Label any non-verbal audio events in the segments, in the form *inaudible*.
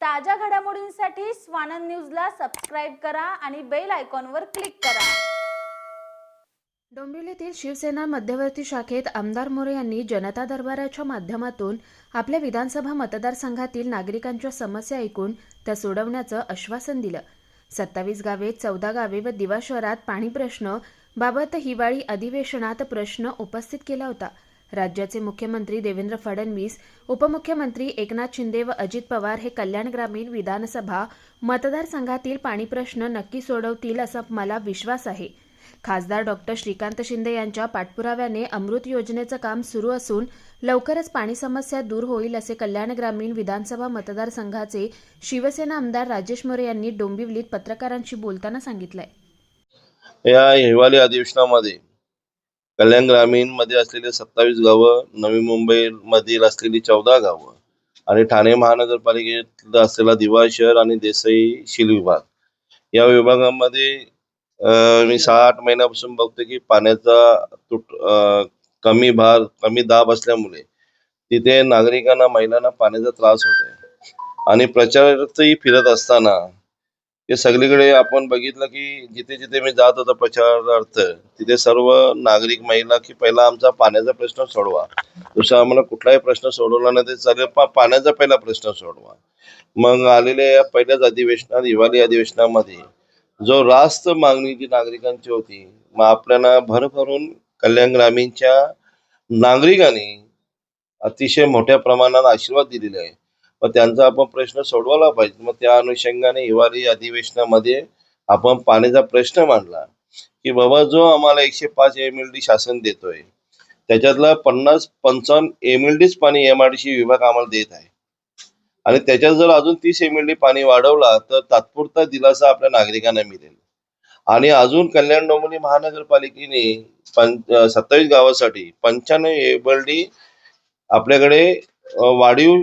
ताज्या घडामोडींसाठी स्वानंद न्यूजला सबस्क्राईब करा आणि बेल आयकॉनवर क्लिक करा. डोंबिवलीतील शिवसेना मध्यवर्ती शाखेत आमदार मोरे यांनी जनता दरबाराच्या माध्यमातून आपल्या विधानसभा मतदारसंघातील नागरिकांच्या समस्या ऐकून त्या सोडवण्याचं आश्वासन दिलं. सत्तावीस गावे चौदा गावे व दिवा शहरात पाणी प्रश्न बाबत हिवाळी अधिवेशनात प्रश्न उपस्थित केला होता. राज्याचे मुख्यमंत्री देवेंद्र फडणवीस उपमुख्यमंत्री एकनाथ शिंदे व अजित पवार हे कल्याण ग्रामीण विधानसभा मतदारसंघातील पाणी प्रश्न नक्की सोडवतील असा मला विश्वास आहे. खासदार डॉक्टर श्रीकांत शिंदे यांच्या पाठपुराव्याने अमृत योजनेचं काम सुरू असून लवकरच पाणी समस्या दूर होईल असे कल्याण ग्रामीण विधानसभा मतदारसंघाचे शिवसेना आमदार राजेश मोरे यांनी डोंबिवलीत पत्रकारांशी बोलताना सांगितलंय. या हिवाळी अधिवेशनामध्ये कल्याण ग्रामीणमध्ये असलेले सत्तावीस गावं नवी मुंबई मधील असलेली चौदा गावं आणि ठाणे महानगरपालिकेत असलेला दिवा शहर आणि देसाई शील विभाग. या विभागामध्ये मी सहा आठ महिन्यापासून बघतो की पाण्याचा तुट अ कमी भार कमी दाब असल्यामुळे तिथे नागरिकांना महिलांना पाण्याचा त्रास होत आहे. आणि प्रचारही फिरत असताना हे सगळीकडे आपण बघितलं की जिथे जिथे मी जात होतो प्रचारार्थ तिथे सर्व नागरिक महिला की पहिला आमचा पाण्याचा प्रश्न सोडवा. दुसरा आम्हाला कुठलाही प्रश्न सोडवला नाही ते चालेल पाण्याचा पहिला प्रश्न सोडवा. मग आलेल्या या पहिल्याच अधिवेशनात हिवाळी अधिवेशनामध्ये जो रास्त मागणी जी नागरिकांची होती मग आपल्याला भरभरून कल्याण ग्रामीणच्या नागरिकांनी अतिशय मोठ्या प्रमाणात आशीर्वाद दिलेले आहे. मग त्यांचा आपण प्रश्न सोडवायला पाहिजे. मग त्या अनुषंगाने हिवाळी अधिवेशनामध्ये आपण पाण्याचा प्रश्न मांडला की बाबा जो आम्हाला एकशे पाच एम एल डी शासन देतोय त्याच्यातला पन्नास पंचावन्न एम एल डीच पाणी एम आर डी विभाग आम्हाला देत आहे. आणि त्याच्यात जर अजून तीस एम एल डी पाणी वाढवला तर तात्पुरता दिलासा आपल्या नागरिकांना मिळेल. आणि अजून कल्याण डोंबिवली महानगरपालिकेने पं सत्तावीस गावासाठी पंच्याण्णव एम एल डी आपल्याकडे वाढीव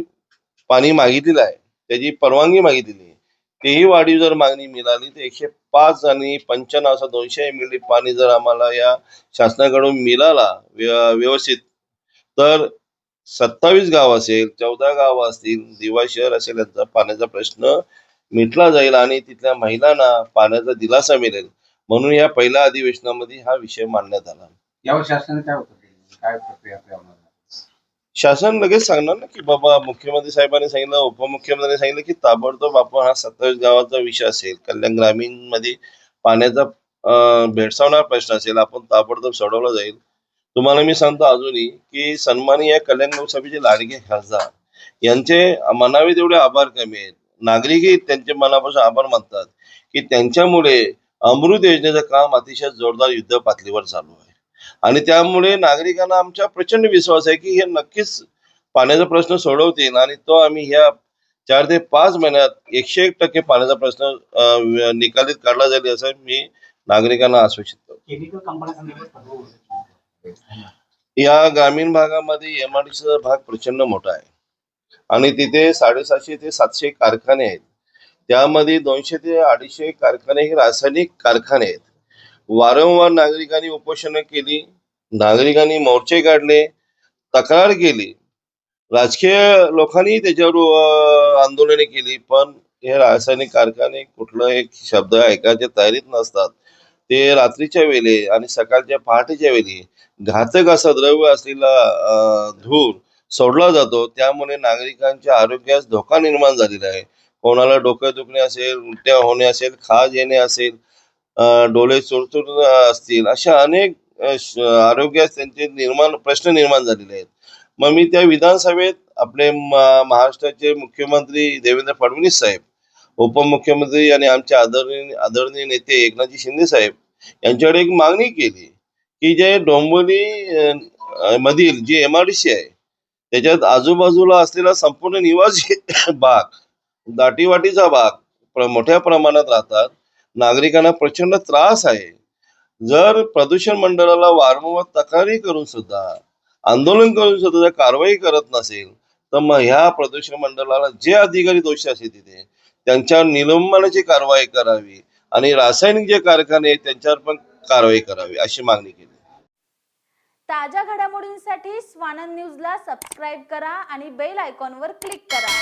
पाणी मागितलेलं आहे. त्याची परवानगी मागितलेली आहे. तेही वाढीव जर मागणी मिळाली तर एकशे पाच आणि पंच्याण्णव असं दोनशे एम एल पाणी जर आम्हाला या शासनाकडून मिळाला व्यवस्थित तर सत्तावीस गाव असेल चौदा गाव असतील दिवा शहर असेल यांचा पाण्याचा प्रश्न मिटला जाईल आणि तिथल्या महिलांना पाण्याचा दिलासा मिळेल. म्हणून या पहिल्या अधिवेशनामध्ये हा विषय मांडण्यात आला. यावर शासनाने काय होतं काय प्रक्रिया शासन लगेच सांगणार ना की बाबा मुख्यमंत्री साहेबांनी सांगितलं उपमुख्यमंत्र्यांनी सांगितलं की ताबडतोब आपण हा सत्तावीस गावाचा विषय असेल कल्याण ग्रामीणमध्ये पाण्याचा भेडसावणारा प्रश्न असेल आपण ताबडतोब सोडवला जाईल. तुम्हाला मी सांगतो अजूनही की सन्मानी या कल्याण लोकसभेचे लाडके खासदार यांचे मनावे तेवढे आभार कमी आहेत. नागरिकही त्यांचे मनापासून आभार मानतात की त्यांच्यामुळे अमृत योजनेचं काम अतिशय जोरदार युद्ध पातळीवर चालू आहे. आणि त्यामुळे नागरिकांना आमच्या प्रचंड विश्वास आहे की हे नक्कीच पाण्याचा प्रश्न सोडवतील आणि तो आम्ही ह्या चार ते पाच महिन्यात एकशे एक टक्के पाण्याचा प्रश्न निकालीत काढला जाईल असं मी नागरिकांना आश्वासित करतो. या ग्रामीण भागामध्ये एमआयडीसीचा भाग प्रचंड मोठा आहे. आणि तिथे साडेसातशे ते सातशे कारखाने आहेत. त्यामध्ये दोनशे ते अडीचशे कारखाने हे रासायनिक कारखाने आहेत. वारंवार नागरिकांनी उपोषणं केली नागरिकांनी मोर्चे काढले तक्रार केली. राजकीय लोकांनी त्याच्यावर आंदोलने केली पण हे रासायनिक कारखाने कुठलं एक शब्द ऐकायच्या तयारीत नसतात. ते रात्रीच्या वेळी आणि सकाळच्या पहाटेच्या वेळी घातक असा द्रव्य असलेला धूर सोडला जातो. त्यामुळे नागरिकांच्या आरोग्यास धोका निर्माण झालेला आहे. कोणाला डोकं दुखणे असेल उलट्या होणे असेल खाज येणे असेल डोळे चुरचुर असतील अशा अनेक आरोग्यास त्यांचे निर्माण प्रश्न निर्माण झालेले आहेत. मग मी त्या विधानसभेत आपले महाराष्ट्राचे मुख्यमंत्री देवेंद्र फडणवीस साहेब उपमुख्यमंत्री आणि आमचे आदरणीय आदरणीय नेते एकनाथजी शिंदे साहेब यांच्याकडे एक मागणी केली की जे डोंबिवली मधील जी एमआरडीसी आहे त्याच्यात आजूबाजूला असलेला संपूर्ण निवासी *laughs* भाग दाटीवाटीचा भाग मोठ्या प्रमाणात राहतात. नागरिकांना प्रचंड त्रास आहे. जर प्रदूषण मंडळाला वारंवार तक्रारी करून सुद्धा आंदोलन करून सुद्धा जर कारवाई करत नसेल तर मग ह्या प्रदूषण मंडळाला जे अधिकारी दोषी असे तिथे त्यांच्यावर निलंबनाची कारवाई करावी आणि रासायनिक जे कारखाने आहेत त्यांच्यावर पण कारवाई करावी अशी मागणी केली. ताज्या घडामोडींसाठी स्वानंद न्यूजला सबस्क्राईब करा आणि बेल आयकॉनवर क्लिक करा.